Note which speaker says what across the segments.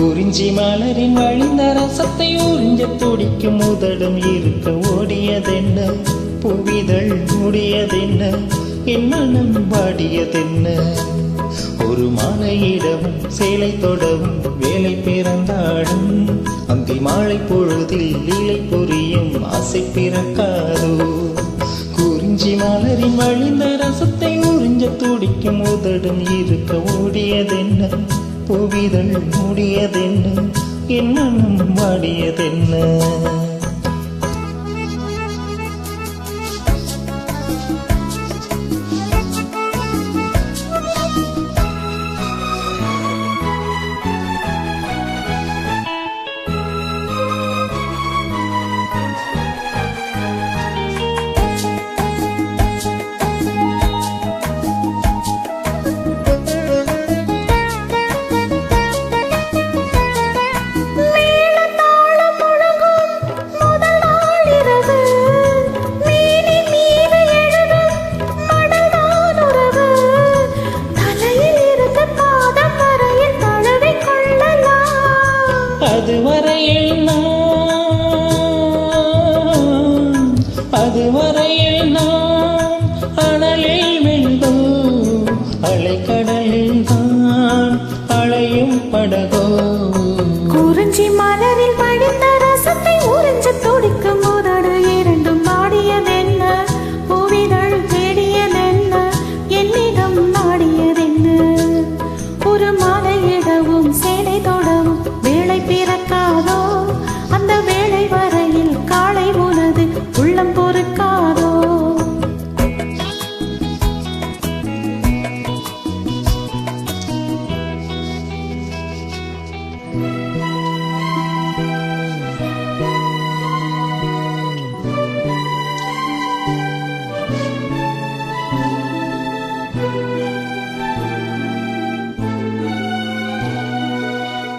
Speaker 1: குறிஞ்சி மலரின் வழிந்த ரசத்தை உறிஞ்ச துடிக்கும் உதடும் இருக்க ஓடியதென்ன? புவிதழ் முடியதென்ன? என் மனம் பாடியதென்ன ஒரு மாலையிடவும் சேலை தொடவும் வேலை பிறந்தாடும். அந்தி மாலை பொழுதில் இலை புரியும் ஆசை பிறக்காதோ? குறிஞ்சி மலரின் வழிந்த ரசத்தை உறிஞ்ச துடிக்கும் உதடும் இருக்க ஓடியதென்ன? புவிதழ் முடியதென்ன? என் மனம் வாடியதென்ன படகோ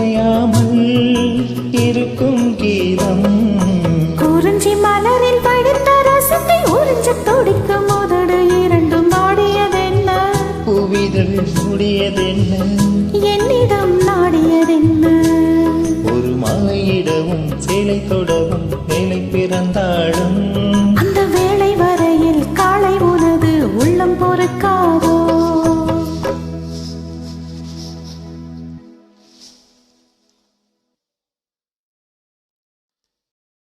Speaker 1: குறையாமல் இருக்கும் கீதம்.
Speaker 2: குறிஞ்சி மலரில் படித்த ரசத்தை உறிஞ்ச துடிக்கும் உதடு இரண்டும் ஆடியதென்ன
Speaker 1: புவிதழ் முடியதென்ன?
Speaker 2: என்னிடம் நாடியதென்ன?
Speaker 1: ஒரு மாலையிடவும் சேலை தொடவும் வேலை பிறந்தாடும்